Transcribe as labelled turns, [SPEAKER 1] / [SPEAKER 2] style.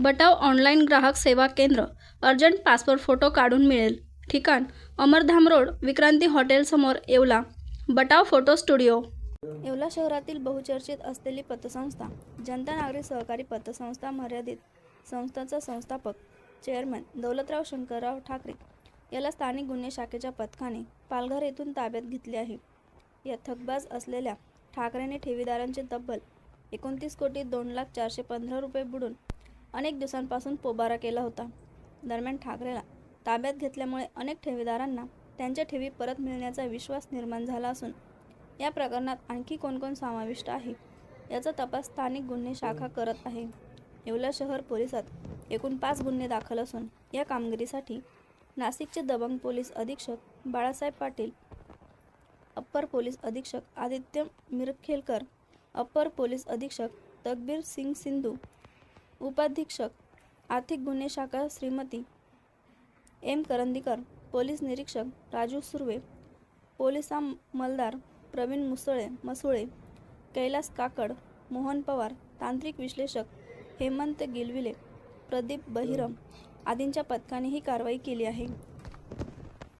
[SPEAKER 1] बटाव online ग्राहक सेवा केंद्र अर्जंट पासपोर्ट फोटो काढून मिळेल. ठिकाण अमरधाम रोड विक्रांती हॉटेलसमोर Yeola. Batav photo studio. Yeola शहरातील बहुचर्चित असलेली पतसंस्था जनता नागरी सहकारी पतसंस्था मर्यादित संस्थाचा संस्थापक चेअरमन दौलतराव शंकरराव ठाकरे याला स्थानिक गुन्हे शाखेच्या पथकाने पालघर येथून ताब्यात घेतले आहे. या थकबाज असलेल्या ठाकरेने ठेवीदारांचे तब्बल एकोणतीस कोटी दोन लाख चारशे पंधरा रुपये बुडून अनेक दिवसांपासून पोबारा केला होता. दरम्यान ठाकरेला ताब्यात घेतल्यामुळे अनेक ठेवीदारांना त्यांच्या ठेवी परत मिळण्याचा विश्वास निर्माण झाला असून या प्रकरणात आणखी कोण कोण समाविष्ट आहे याचा तपास स्थानिक गुन्हे शाखा करत आहे. येवला शहर पोलिसात एकूण पाच गुन्हे दाखल असून या कामगिरीसाठी नाशिकचे दबंग पोलीस अधीक्षक बाळासाहेब पाटील अप्पर पोलीस अधीक्षक आदित्य मिरखेलकर अप्पर पोलीस अधीक्षक तकबीर सिंग सिंधू उपाधीक्षक आर्थिक गुन्हे शाखा श्रीमती एम. करंदीकर पोलीस निरीक्षक राजू सुर्वे पोलीस अंमलदार प्रवीण मुसळे मसुळे कैलास काकड मोहन पवार तांत्रिक विश्लेषक हेमंत गिलविले प्रदीप बहिरम आदींच्या पथकाने ही कारवाई केली आहे.